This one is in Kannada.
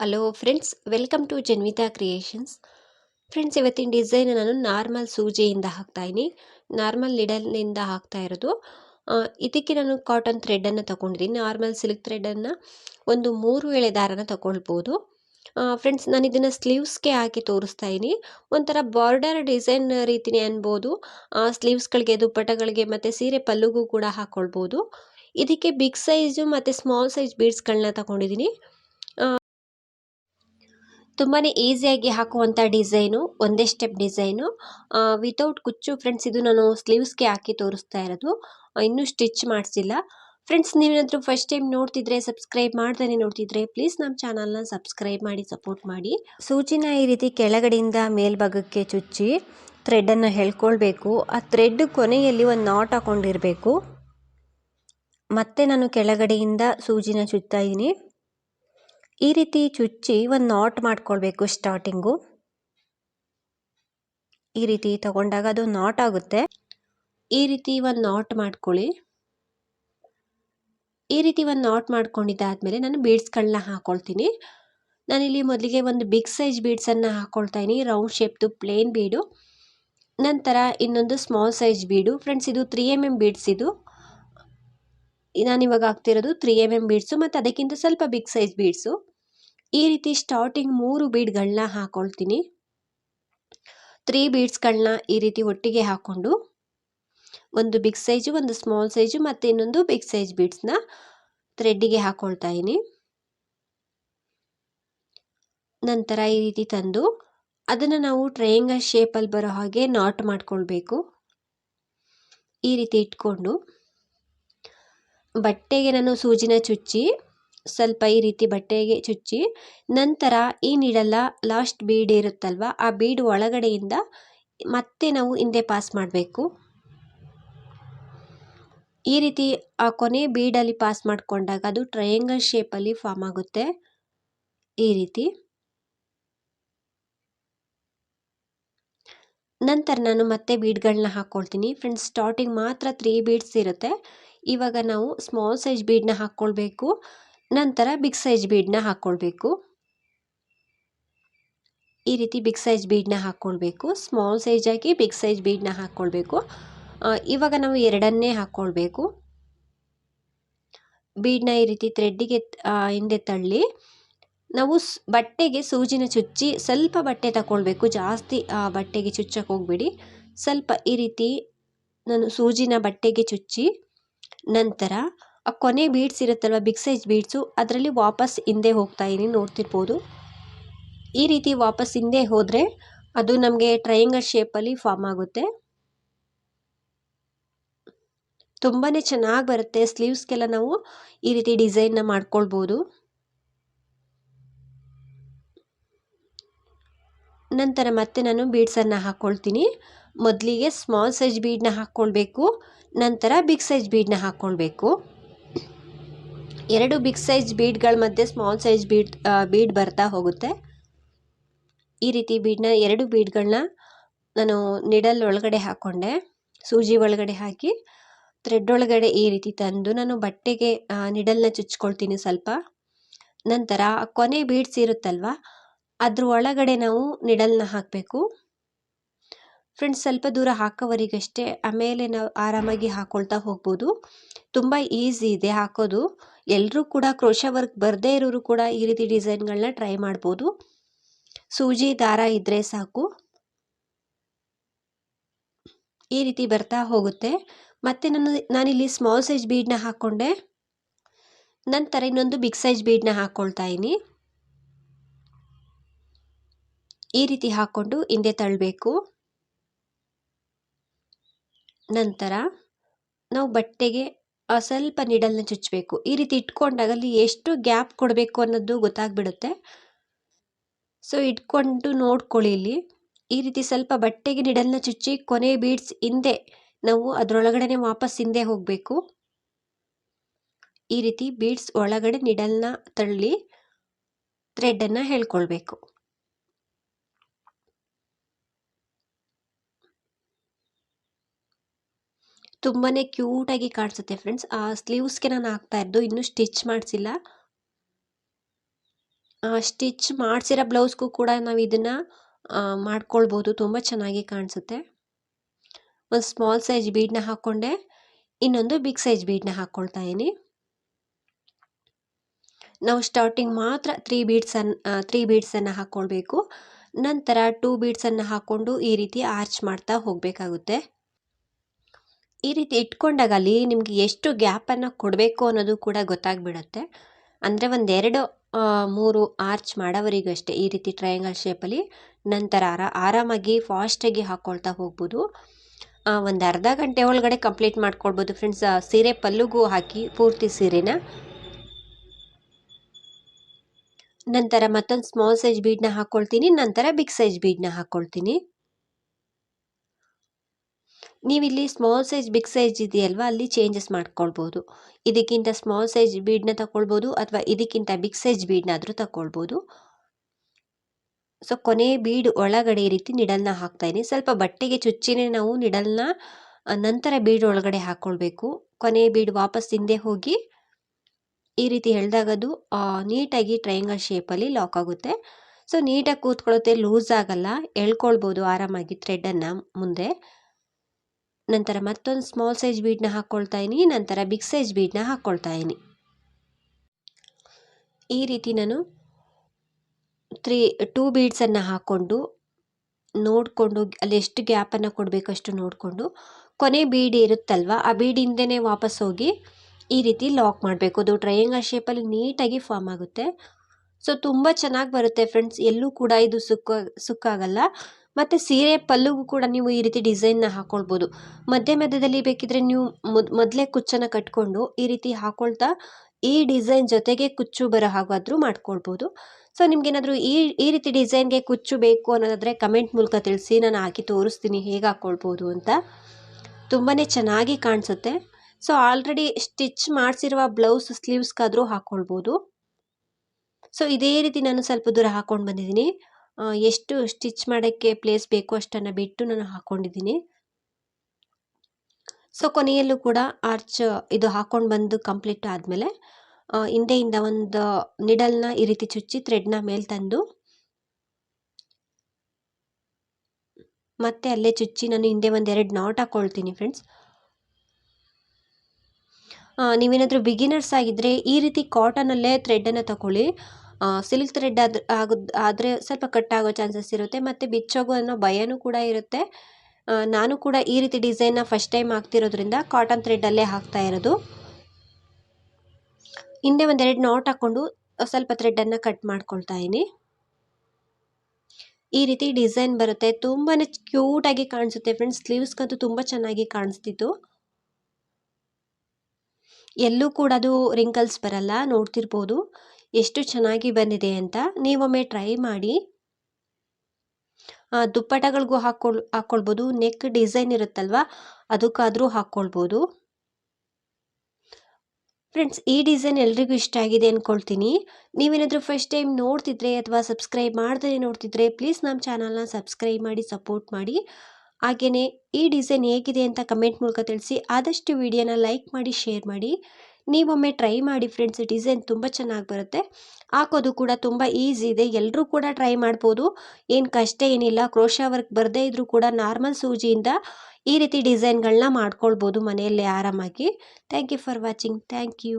Hello friends welcome to Janvita creations friends ಇವತ್ತಿನ ಡಿಸೈನ್ ನಾನು ನಾರ್ಮಲ್ ಸೂಜಿಯಿಂದ ಹಾಕ್ತಾಯಿನಿ ನಾರ್ಮಲ್ ನಿಡಲ್ನಿಂದ ಹಾಕ್ತಾ ಇರೋದು. ಇದಕ್ಕೆ ನಾನು ಕಾಟನ್ ಥ್ರೆಡನ್ನು ತೊಗೊಂಡಿದ್ದೀನಿ. ನಾರ್ಮಲ್ ಸಿಲ್ಕ್ ಥ್ರೆಡನ್ನು ಒಂದು ಮೂರು ಎಳೆ ದಾರನ ತಗೊಳ್ಬೋದು. ಫ್ರೆಂಡ್ಸ್ ನಾನು ಇದನ್ನು ಸ್ಲೀವ್ಸ್ಗೆ ಹಾಕಿ ತೋರಿಸ್ತಾ ಇದ್ದೀನಿ. ಒಂಥರ ಬಾರ್ಡರ್ ಡಿಸೈನ್ ರೀತಿನೇ ಅನ್ಬೋದು. ಸ್ಲೀವ್ಸ್ಗಳಿಗೆ ದುಪ್ಪಟಗಳಿಗೆ ಮತ್ತು ಸೀರೆ ಪಲ್ಲುಗೂ ಕೂಡ ಹಾಕ್ಕೊಳ್ಬೋದು ಇದಕ್ಕೆ ಬಿಗ್ ಸೈಜು ಮತ್ತು ಸ್ಮಾಲ್ ಸೈಜ್ ಬೀಡ್ಸ್ಗಳನ್ನ ತಗೊಂಡಿದ್ದೀನಿ. ತುಂಬಾ ಈಸಿಯಾಗಿ ಹಾಕುವಂಥ ಡಿಸೈನು ಒಂದೇ ಸ್ಟೆಪ್ ಡಿಸೈನು ವಿತೌಟ್ ಕುಚ್ಚು ಫ್ರೆಂಡ್ಸ್ ಇದು ನಾನು ಸ್ಲೀವ್ಸ್ಗೆ ಹಾಕಿ ತೋರಿಸ್ತಾ ಇರೋದು. ಇನ್ನೂ ಸ್ಟಿಚ್ ಮಾಡಿಸಿಲ್ಲ. ಫ್ರೆಂಡ್ಸ್ ನೀವೇನಾದರೂ ಫಸ್ಟ್ ಟೈಮ್ ನೋಡ್ತಿದ್ರೆ ಸಬ್ಸ್ಕ್ರೈಬ್ ಮಾಡ್ದೇ ನೋಡ್ತಿದ್ರೆ ಪ್ಲೀಸ್ ನಮ್ಮ ಚಾನಲ್ನ ಸಬ್ಸ್ಕ್ರೈಬ್ ಮಾಡಿ ಸಪೋರ್ಟ್ ಮಾಡಿ. ಸೂಚಿನ ಈ ರೀತಿ ಕೆಳಗಡೆಯಿಂದ ಮೇಲ್ಭಾಗಕ್ಕೆ ಚುಚ್ಚಿ ಥ್ರೆಡನ್ನು ಹೇಳ್ಕೊಳ್ಬೇಕು. ಆ ಥ್ರೆಡ್ ಕೊನೆಯಲ್ಲಿ ಒಂದು ನಾಟ್ ಹಾಕೊಂಡಿರಬೇಕು. ಮತ್ತೆ ನಾನು ಕೆಳಗಡೆಯಿಂದ ಸೂಜಿನ ಚುತ್ತಾ ಇದ್ದೀನಿ. ಈ ರೀತಿ ಚುಚ್ಚಿ ಒಂದು ನಾಟ್ ಮಾಡ್ಕೊಳ್ಬೇಕು ಸ್ಟಾರ್ಟಿಂಗು ಈ ರೀತಿ ತಗೊಂಡಾಗ ಅದು ನಾಟ್ ಆಗುತ್ತೆ. ಈ ರೀತಿ ಒಂದು ನಾಟ್ ಮಾಡ್ಕೊಳ್ಳಿ. ಈ ರೀತಿ ಒಂದು ನಾಟ್ ಮಾಡ್ಕೊಂಡಿದ್ದಾದ್ಮೇಲೆ ನಾನು ಬೀಡ್ಸ್ಗಳನ್ನ ಹಾಕ್ಕೊಳ್ತೀನಿ ನಾನಿಲ್ಲಿ ಮೊದಲಿಗೆ ಒಂದು ಬಿಗ್ ಸೈಜ್ ಬೀಡ್ಸನ್ನು ಹಾಕ್ಕೊಳ್ತಾ ಇದ್ದೀನಿ ರೌಂಡ್ ಶೇಪ್ದು ಪ್ಲೇನ್ ಬೀಡು ನಂತರ ಇನ್ನೊಂದು ಸ್ಮಾಲ್ ಸೈಜ್ ಬೀಡು ಫ್ರೆಂಡ್ಸ್ ಇದು ತ್ರೀ ಎಂ ಎಂ ಬೀಡ್ಸ್ ಇದು. ನಾನಿವಾಗ ಹಾಕ್ತಿರೋದು ತ್ರೀ ಎಂ ಎಂ ಬೀಡ್ಸು ಮತ್ತು ಅದಕ್ಕಿಂತ ಸ್ವಲ್ಪ ಬಿಗ್ ಸೈಜ್ ಬೀಡ್ಸು ಈ ರೀತಿ ಸ್ಟಾರ್ಟಿಂಗ್ ಮೂರು ಬೀಡ್ಗಳನ್ನ ಹಾಕ್ಕೊಳ್ತೀನಿ ತ್ರೀ ಬೀಡ್ಸ್ಗಳನ್ನ ಈ ರೀತಿ ಒಟ್ಟಿಗೆ ಹಾಕ್ಕೊಂಡು ಒಂದು ಬಿಗ್ ಸೈಜು ಒಂದು ಸ್ಮಾಲ್ ಸೈಜು ಮತ್ತು ಇನ್ನೊಂದು ಬಿಗ್ ಸೈಜ್ ಬೀಡ್ಸ್ನ ಥ್ರೆಡ್ಡಿಗೆ ಹಾಕ್ಕೊಳ್ತಾ ಇದ್ದೀನಿ. ನಂತರ ಈ ರೀತಿ ತಂದು ಅದನ್ನು ನಾವು ಟ್ರಯಾಂಗಲ್ ಶೇಪಲ್ಲಿ ಬರೋ ಹಾಗೆ ನಾಟ್ ಮಾಡ್ಕೊಳ್ಬೇಕು. ಈ ರೀತಿ ಇಟ್ಕೊಂಡು ಬಟ್ಟೆಗೆ ನಾನು ಸೂಜಿನ ಚುಚ್ಚಿ, ಸ್ವಲ್ಪ ಈ ರೀತಿ ಬಟ್ಟೆಗೆ ಚುಚ್ಚಿ, ನಂತರ ಈ ನೀಡಲ್ಲ ಲಾಸ್ಟ್ ಬೀಡ್ ಇರುತ್ತಲ್ವ, ಆ ಬೀಡ್ ಒಳಗಡೆಯಿಂದ ಮತ್ತೆ ನಾವು ಹಿಂದೆ ಪಾಸ್ ಮಾಡಬೇಕು. ಈ ರೀತಿ ಆ ಕೊನೆ ಬೀಡಲ್ಲಿ ಪಾಸ್ ಮಾಡಿಕೊಂಡಾಗ ಅದು ಟ್ರಯಾಂಗಲ್ ಶೇಪಲ್ಲಿ ಫಾರ್ಮ್ ಆಗುತ್ತೆ. ಈ ರೀತಿ. ನಂತರ ನಾನು ಮತ್ತೆ ಬೀಡ್ಗಳನ್ನ ಹಾಕ್ಕೊಳ್ತೀನಿ ಫ್ರೆಂಡ್ಸ್ ಸ್ಟಾರ್ಟಿಂಗ್ ಮಾತ್ರ ತ್ರೀ ಬೀಡ್ಸ್ ಇರುತ್ತೆ. ಇವಾಗ ನಾವು ಸ್ಮಾಲ್ ಸೈಜ್ ಬೀಡನ್ನ ಹಾಕ್ಕೊಳ್ಬೇಕು ನಂತರ ಬಿಗ್ ಸೈಜ್ ಬೀಡನ್ನ ಹಾಕ್ಕೊಳ್ಬೇಕು ಈ ರೀತಿ ಬಿಗ್ ಸೈಜ್ ಬೀಡನ್ನ ಹಾಕ್ಕೊಳ್ಬೇಕು ಸ್ಮಾಲ್ ಸೈಜ್ ಆಗಿ ಬಿಗ್ ಸೈಜ್ ಬೀಡನ್ನ ಹಾಕ್ಕೊಳ್ಬೇಕು ಇವಾಗ ನಾವು ಎರಡನ್ನೇ ಹಾಕ್ಕೊಳ್ಬೇಕು ಬೀಡನ್ನ ಈ ರೀತಿ ಥ್ರೆಡ್ಡಿಗೆ ಹಿಂದೆ ತಳ್ಳಿ. ನಾವು ಬಟ್ಟೆಗೆ ಸೂಜಿನ ಚುಚ್ಚಿ ಸ್ವಲ್ಪ ಬಟ್ಟೆ ತಗೊಳ್ಬೇಕು ಜಾಸ್ತಿ ಬಟ್ಟೆಗೆ ಚುಚ್ಚಕ್ಕೆ ಹೋಗ್ಬೇಡಿ. ಸ್ವಲ್ಪ ಈ ರೀತಿ ನಾನು ಸೂಜಿನ ಬಟ್ಟೆಗೆ ಚುಚ್ಚಿ. ನಂತರ ಆ ಕೊನೆ ಬೀಡ್ಸ್ ಇರುತ್ತಲ್ವ ಬಿಗ್ ಸೈಜ್ ಬೀಡ್ಸು ಅದರಲ್ಲಿ ವಾಪಸ್ ಹಿಂದೆ ಹೋಗ್ತಾ ಇದೀನಿ, ನೋಡ್ತಿರ್ಬೋದು. ಈ ರೀತಿ ವಾಪಸ್ ಹಿಂದೆ ಹೋದರೆ ಅದು ನಮಗೆ ಟ್ರಯಾಂಗಲ್ ಶೇಪಲ್ಲಿ ಫಾರ್ಮ್ ಆಗುತ್ತೆ. ತುಂಬಾ ಚೆನ್ನಾಗಿ ಬರುತ್ತೆ ಸ್ಲೀವ್ಸ್ಗೆಲ್ಲ ನಾವು ಈ ರೀತಿ ಡಿಸೈನ್ನ ಮಾಡ್ಕೊಳ್ಬೋದು. ನಂತರ ಮತ್ತೆ ನಾನು ಬೀಡ್ಸನ್ನು ಹಾಕ್ಕೊಳ್ತೀನಿ ಮೊದಲಿಗೆ ಸ್ಮಾಲ್ ಸೈಜ್ ಬೀಡನ್ನ ಹಾಕ್ಕೊಳ್ಬೇಕು ನಂತರ ಬಿಗ್ ಸೈಜ್ ಬೀಡನ್ನ ಹಾಕ್ಕೊಳ್ಬೇಕು. ಎರಡು ಬಿಗ್ ಸೈಜ್ ಬೀಡ್ಗಳ ಮಧ್ಯೆ ಸ್ಮಾಲ್ ಸೈಜ್ ಬೀಡ್ ಬೀಡ್ ಬರ್ತಾ ಹೋಗುತ್ತೆ. ಈ ರೀತಿ ಬೀಡ್ನ ಎರಡು ಬೀಡ್ಗಳನ್ನ ನಾನು ನಿಡಲ್ ಒಳಗಡೆ ಹಾಕ್ಕೊಂಡೆ. ಸೂಜಿ ಒಳಗಡೆ ಹಾಕಿ ಥ್ರೆಡ್ ಒಳಗಡೆ ಈ ರೀತಿ ತಂದು ನಾನು ಬಟ್ಟೆಗೆ ನಿಡಲ್ನ ಚುಚ್ಕೊಳ್ತೀನಿ ಸ್ವಲ್ಪ. ನಂತರ ಕೊನೆ ಬೀಡ್ಸ್ ಇರುತ್ತಲ್ವ, ಅದ್ರ ಒಳಗಡೆ ನಾವು ನಿಡಲ್ನ ಹಾಕಬೇಕು. ಫ್ರೆಂಡ್ಸ್ ಸ್ವಲ್ಪ ದೂರ ಹಾಕೋವರೆಗಷ್ಟೇ ಆಮೇಲೆ ನಾವು ಆರಾಮಾಗಿ ಹಾಕ್ಕೊಳ್ತಾ ಹೋಗ್ಬೋದು. ತುಂಬ ಈಸಿ ಇದೆ ಹಾಕೋದು. ಎಲ್ಲರೂ ಕೂಡ ಕ್ರೋಶ ವರ್ಕ್ ಬರದೇ ಇರೋರು ಕೂಡ ಈ ರೀತಿ ಡಿಸೈನ್ಗಳನ್ನ ಟ್ರೈ ಮಾಡ್ಬೋದು. ಸೂಜಿ, ದಾರ ಇದ್ದರೆ ಸಾಕು. ಈ ರೀತಿ ಬರ್ತಾ ಹೋಗುತ್ತೆ. ಮತ್ತು ನಾನು, ನಾನಿಲ್ಲಿ ಸ್ಮಾಲ್ ಸೈಜ್ ಬೀಡ್ನ ಹಾಕ್ಕೊಂಡೆ ನಂತರ ಇನ್ನೊಂದು ಬಿಗ್ ಸೈಜ್ ಬೀಡನ್ನ ಹಾಕ್ಕೊಳ್ತಾ ಇದ್ದೀನಿ. ಈ ರೀತಿ ಹಾಕ್ಕೊಂಡು ಹಿಂದೆ ತಳ್ಳಬೇಕು ನಂತರ ನಾವು ಬಟ್ಟೆಗೆ ಸ್ವಲ್ಪ ನಿಡಲ್ನ ಚುಚ್ಚಬೇಕು ಈ ರೀತಿ ಇಟ್ಕೊಂಡಾಗ ಅಲ್ಲಿ ಎಷ್ಟು ಗ್ಯಾಪ್ ಕೊಡಬೇಕು ಅನ್ನೋದು ಗೊತ್ತಾಗ್ಬಿಡುತ್ತೆ. ಸೊ ಇಟ್ಕೊಂಡು ನೋಡ್ಕೊಳ್ಳಿ ಇಲ್ಲಿ. ಈ ರೀತಿ ಸ್ವಲ್ಪ ಬಟ್ಟೆಗೆ ನಿಡಲ್ನ ಚುಚ್ಚಿ ಕೊನೆ ಬೀಡ್ಸ್ ಹಿಂದೆ ನಾವು ಅದರೊಳಗಡೆ ವಾಪಸ್ ಹಿಂದೆ ಹೋಗಬೇಕು. ಈ ರೀತಿ ಬೀಡ್ಸ್ ಒಳಗಡೆ ನಿಡಲ್ನ ತಳ್ಳಿ ಥ್ರೆಡನ್ನು ಹೇಳ್ಕೊಳ್ಬೇಕು. ತುಂಬಾ ಕ್ಯೂಟಾಗಿ ಕಾಣಿಸುತ್ತೆ ಫ್ರೆಂಡ್ಸ್. ಆ ಸ್ಲೀವ್ಸ್ಗೆ ನಾನು ಹಾಕ್ತಾ ಇದ್ದು ಇನ್ನೂ ಸ್ಟಿಚ್ ಮಾಡಿಸಿಲ್ಲ. ಸ್ಟಿಚ್ ಮಾಡಿಸಿರೋ ಬ್ಲೌಸ್ಗೂ ಕೂಡ ನಾವು ಇದನ್ನು ಮಾಡ್ಕೊಳ್ಬೋದು. ತುಂಬ ಚೆನ್ನಾಗಿ ಕಾಣಿಸುತ್ತೆ. ಒಂದು ಸ್ಮಾಲ್ ಸೈಜ್ ಬೀಡನ್ನ ಹಾಕ್ಕೊಂಡೆ. ಇನ್ನೊಂದು ಬಿಗ್ ಸೈಜ್ ಬೀಡನ್ನ ಹಾಕ್ಕೊಳ್ತಾ ಇದ್ದೀನಿ. ನಾವು ಸ್ಟಾರ್ಟಿಂಗ್ ಮಾತ್ರ ತ್ರೀ ಬೀಡ್ಸನ್ನು ತ್ರೀ ಬೀಡ್ಸನ್ನು ಹಾಕ್ಕೊಳ್ಬೇಕು ನಂತರ ಟೂ ಬೀಡ್ಸನ್ನು ಹಾಕ್ಕೊಂಡು ಈ ರೀತಿ ಆರ್ಚ್ ಮಾಡ್ತಾ ಹೋಗಬೇಕಾಗುತ್ತೆ. ಈ ರೀತಿ ಇಟ್ಕೊಂಡಾಗ ಅಲ್ಲಿ ನಿಮಗೆ ಎಷ್ಟು ಗ್ಯಾಪನ್ನು ಕೊಡಬೇಕು ಅನ್ನೋದು ಕೂಡ ಗೊತ್ತಾಗ್ಬಿಡುತ್ತೆ. ಅಂದರೆ ಒಂದೆರಡು ಮೂರು ಆರ್ಚ್ ಮಾಡೋವರೆಗೂ ಅಷ್ಟೇ ಈ ರೀತಿ ಟ್ರಯಾಂಗಲ್ ಶೇಪಲ್ಲಿ. ನಂತರ ಆರ, ಆರಾಮಾಗಿ ಫಾಸ್ಟಾಗಿ ಹಾಕ್ಕೊಳ್ತಾ ಹೋಗ್ಬೋದು. ಒಂದು ಅರ್ಧ ಗಂಟೆ ಒಳಗಡೆ ಕಂಪ್ಲೀಟ್ ಮಾಡ್ಕೊಳ್ಬೋದು ಫ್ರೆಂಡ್ಸ್. ಸೀರೆ ಪಲ್ಲುಗೂ ಹಾಕಿ ಪೂರ್ತಿ ಸೀರೆನ. ನಂತರ ಮತ್ತೊಂದು ಸ್ಮಾಲ್ ಸೈಜ್ ಬೀಡ್ನ ಹಾಕ್ಕೊಳ್ತೀನಿ ನಂತರ ಬಿಗ್ ಸೈಜ್ ಬೀಡ್ನ ಹಾಕ್ಕೊಳ್ತೀನಿ ನೀವಿಲ್ಲಿ ಸ್ಮಾಲ್ ಸೈಜ್ ಬಿಗ್ ಸೈಜ್ ಇದೆಯಲ್ವಾ, ಅಲ್ಲಿ ಚೇಂಜಸ್ ಮಾಡ್ಕೊಳ್ಬೋದು. ಇದಕ್ಕಿಂತ ಸ್ಮಾಲ್ ಸೈಜ್ ಬೀಡ್ನ ತಗೊಳ್ಬೋದು ಅಥವಾ ಇದಕ್ಕಿಂತ ಬಿಗ್ ಸೈಜ್ ಬೀಡ್ನಾದರೂ ತಗೊಳ್ಬೋದು ಸೊ ಕೊನೆ ಬೀಡ್ ಒಳಗಡೆ ಈ ರೀತಿ ನಿಡಲ್ನ ಹಾಕ್ತಾ ಇದೀನಿ ಸ್ವಲ್ಪ ಬಟ್ಟೆಗೆ ಚುಚ್ಚಿನೇ ನಾವು ನಿಡಲ್ನ ನಂತರ ಬೀಡ್ ಒಳಗಡೆ ಹಾಕ್ಕೊಳ್ಬೇಕು ಕೊನೆ ಬೀಡ್ ವಾಪಸ್ ಹಿಂದೆ ಹೋಗಿ, ಈ ರೀತಿ ಎಳ್ದಾಗದು ನೀಟಾಗಿ ಟ್ರಯಾಂಗಲ್ ಶೇಪಲ್ಲಿ ಲಾಕ್ ಆಗುತ್ತೆ. ಸೊ ನೀಟಾಗಿ ಕೂತ್ಕೊಳ್ಳುತ್ತೆ ಲೂಸ್ ಆಗಲ್ಲ. ಎಳ್ಕೊಳ್ಬೋದು ಆರಾಮಾಗಿ ಥ್ರೆಡನ್ನು ಮುಂದೆ. ನಂತರ ಮತ್ತೊಂದು ಸ್ಮಾಲ್ ಸೈಜ್ ಬೀಡ್ನ ಹಾಕ್ಕೊಳ್ತಾ ಇದ್ದೀನಿ, ನಂತರ ಬಿಗ್ ಸೈಜ್ ಬೀಡ್ನ ಹಾಕ್ಕೊಳ್ತಾ ಇದ್ದೀನಿ. ಈ ರೀತಿ ನಾನು ತ್ರೀ ಟೂ ಬೀಡ್ಸನ್ನು ಹಾಕ್ಕೊಂಡು ನೋಡಿಕೊಂಡು ಅಲ್ಲಿ ಎಷ್ಟು ಗ್ಯಾಪನ್ನು ಕೊಡಬೇಕು ಅಷ್ಟು ನೋಡಿಕೊಂಡು ಕೊನೆ ಬೀಡ್ ಇರುತ್ತಲ್ವ, ಆ ಬೀಡಿಂದನೇ ವಾಪಸ್ ಹೋಗಿ ಈ ರೀತಿ ಲಾಕ್ ಮಾಡಬೇಕು. ಅದು ಟ್ರಯಾಂಗಲ್ ಶೇಪಲ್ಲಿ ನೀಟಾಗಿ ಫಾರ್ಮ್ ಆಗುತ್ತೆ. ಸೊ ತುಂಬ ಚೆನ್ನಾಗಿ ಬರುತ್ತೆ ಫ್ರೆಂಡ್ಸ್ ಎಲ್ಲೂ ಕೂಡ ಇದು ಸುಕ್ಕ, ಸುಕ್ಕಾಗಲ್ಲ. ಮತ್ತು ಸೀರೆ ಪಲ್ಲುಗೂ ಕೂಡ ನೀವು ಈ ರೀತಿ ಡಿಸೈನ್ನ ಹಾಕ್ಕೊಳ್ಬೋದು ಮಧ್ಯ ಮಧ್ಯದಲ್ಲಿ ಬೇಕಿದ್ರೆ ನೀವು ಮೊದ್, ಮೊದಲೇ ಕುಚ್ಚನ್ನು ಕಟ್ಕೊಂಡು ಈ ರೀತಿ ಹಾಕ್ಕೊಳ್ತಾ ಈ ಡಿಸೈನ್ ಜೊತೆಗೆ ಕುಚ್ಚು ಬರೋ ಹಾಗಾದರೂ ಮಾಡ್ಕೊಳ್ಬೋದು. ಸೊ ನಿಮ್ಗೇನಾದರೂ ಈ ಈ ರೀತಿ ಡಿಸೈನ್ಗೆ ಕುಚ್ಚು ಬೇಕು ಅನ್ನೋದಾದರೆ ಕಮೆಂಟ್ ಮೂಲಕ ತಿಳಿಸಿ, ನಾನು ಹಾಕಿ ತೋರಿಸ್ತೀನಿ ಹೇಗೆ ಹಾಕ್ಕೊಳ್ಬೋದು ಅಂತ. ತುಂಬಾ ಚೆನ್ನಾಗಿ ಕಾಣಿಸುತ್ತೆ. ಸೊ ಆಲ್ರೆಡಿ ಸ್ಟಿಚ್ ಮಾಡಿಸಿರುವ ಬ್ಲೌಸ್ ಸ್ಲೀವ್ಸ್ಗಾದರೂ ಹಾಕ್ಕೊಳ್ಬೋದು ಸೊ ಇದೇ ರೀತಿ ನಾನು ಸ್ವಲ್ಪ ದೂರ ಹಾಕ್ಕೊಂಡು ಬಂದಿದ್ದೀನಿ. ಎಷ್ಟು ಸ್ಟಿಚ್ ಮಾಡೋಕ್ಕೆ ಪ್ಲೇಸ್ ಬೇಕು ಅಷ್ಟನ್ನು ಬಿಟ್ಟು ನಾನು ಹಾಕ್ಕೊಂಡಿದ್ದೀನಿ ಸೊ, ಕೊನೆಯಲ್ಲೂ ಕೂಡ ಆರ್ಚ್ ಇದು ಹಾಕ್ಕೊಂಡು ಬಂದು ಕಂಪ್ಲೀಟ್ ಆದಮೇಲೆ ಹಿಂದೆಯಿಂದ ಒಂದು ನಿಡಲ್ನ ಈ ರೀತಿ ಚುಚ್ಚಿ ಥ್ರೆಡ್ನ ಮೇಲೆ ತಂದು, ಮತ್ತೆ ಅಲ್ಲೇ ಚುಚ್ಚಿ ನಾನು ಹಿಂದೆ ಒಂದು ಎರಡು ನಾಟ್ ಹಾಕ್ಕೊಳ್ತೀನಿ ಫ್ರೆಂಡ್ಸ್. ನೀವೇನಾದರೂ ಬಿಗಿನರ್ಸ್ ಆಗಿದ್ದರೆ ಈ ರೀತಿ ಕಾಟನಲ್ಲೇ ಥ್ರೆಡನ್ನು ತಗೊಳ್ಳಿ ಸಿಲ್ಕ್ ಥ್ರೆಡ್ ಅದು ಆಗೋದು, ಆದರೆ ಸ್ವಲ್ಪ ಕಟ್ಟಾಗೋ ಚಾನ್ಸಸ್ ಇರುತ್ತೆ. ಮತ್ತು ಬಿಚ್ಚೋಗೋ ಅನ್ನೋ ಭಯನೂ ಕೂಡ ಇರುತ್ತೆ. ನಾನು ಕೂಡ ಈ ರೀತಿ ಡಿಸೈನ್ನ ಫಸ್ಟ್ ಟೈಮ್ ಹಾಕ್ತಿರೋದ್ರಿಂದ ಕಾಟನ್ ಥ್ರೆಡ್ಡಲ್ಲೇ ಹಾಕ್ತಾ ಇರೋದು. ಹಿಂದೆ ಒಂದೆರಡು ನಾಟ್ ಹಾಕ್ಕೊಂಡು ಸ್ವಲ್ಪ ಥ್ರೆಡ್ಡನ್ನು ಕಟ್ ಮಾಡ್ಕೊಳ್ತಾ ಇದ್ದೀನಿ. ಈ ರೀತಿ ಡಿಸೈನ್ ಬರುತ್ತೆ. ತುಂಬಾ ಕ್ಯೂಟಾಗಿ ಕಾಣಿಸುತ್ತೆ ಫ್ರೆಂಡ್ಸ್ ಸ್ಲೀವ್ಸ್ಗಂತೂ ತುಂಬ ಚೆನ್ನಾಗಿ ಕಾಣಿಸ್ತಿತ್ತು. ಎಲ್ಲೂ ಕೂಡ ಅದು ರಿಂಕಲ್ಸ್ ಬರಲ್ಲ. ನೋಡ್ತಿರ್ಬೋದು. ಎಷ್ಟು ಚೆನ್ನಾಗಿ ಬಂದಿದೆ ಅಂತ ನೀವೊಮ್ಮೆ ಟ್ರೈ ಮಾಡಿ. ದುಪ್ಪಟಗಳಿಗೂ ಹಾಕೊಳ್ ಹಾಕ್ಕೊಳ್ಬೋದು. ನೆಕ್ ಡಿಸೈನ್ ಇರುತ್ತಲ್ವ? ಅದಕ್ಕಾದರೂ ಹಾಕ್ಕೊಳ್ಬೋದು. ಫ್ರೆಂಡ್ಸ್ ಈ ಡಿಸೈನ್ ಎಲ್ರಿಗೂ ಇಷ್ಟ ಆಗಿದೆ ಅಂದ್ಕೊಳ್ತೀನಿ ನೀವೇನಾದರೂ ಫಸ್ಟ್ ಟೈಮ್ ನೋಡ್ತಿದ್ರೆ ಅಥವಾ ಸಬ್ಸ್ಕ್ರೈಬ್ ಮಾಡದೇ ನೋಡ್ತಿದ್ರೆ ಪ್ಲೀಸ್ ನಮ್ಮ ಚಾನಲ್ನ ಸಬ್ಸ್ಕ್ರೈಬ್ ಮಾಡಿ ಸಪೋರ್ಟ್ ಮಾಡಿ. ಹಾಗೆಯೇ ಈ ಡಿಸೈನ್ ಹೇಗಿದೆ ಅಂತ ಕಮೆಂಟ್ ಮೂಲಕ ತಿಳಿಸಿ, ಆದಷ್ಟು ವಿಡಿಯೋನ ಲೈಕ್ ಮಾಡಿ ಶೇರ್ ಮಾಡಿ. ನೀವೊಮ್ಮೆ ಟ್ರೈ ಮಾಡಿ ಫ್ರೆಂಡ್ಸ್ ಡಿಸೈನ್ ತುಂಬ ಚೆನ್ನಾಗಿ ಬರುತ್ತೆ. ಹಾಕೋದು ಕೂಡ ತುಂಬ ಈಸಿ ಇದೆ. ಎಲ್ಲರೂ ಕೂಡ ಟ್ರೈ ಮಾಡ್ಬೋದು. ಏನು ಕಷ್ಟ ಏನಿಲ್ಲ. ಕ್ರೋಶ ವರ್ಕ್ ಬರದೇ ಇದ್ದರೂ ಕೂಡ ನಾರ್ಮಲ್ ಸೂಜಿಯಿಂದ ಈ ರೀತಿ ಡಿಸೈನ್ಗಳನ್ನ ಮಾಡ್ಕೊಳ್ಬೋದು ಮನೆಯಲ್ಲೇ ಆರಾಮಾಗಿ. Thank you for watching thank you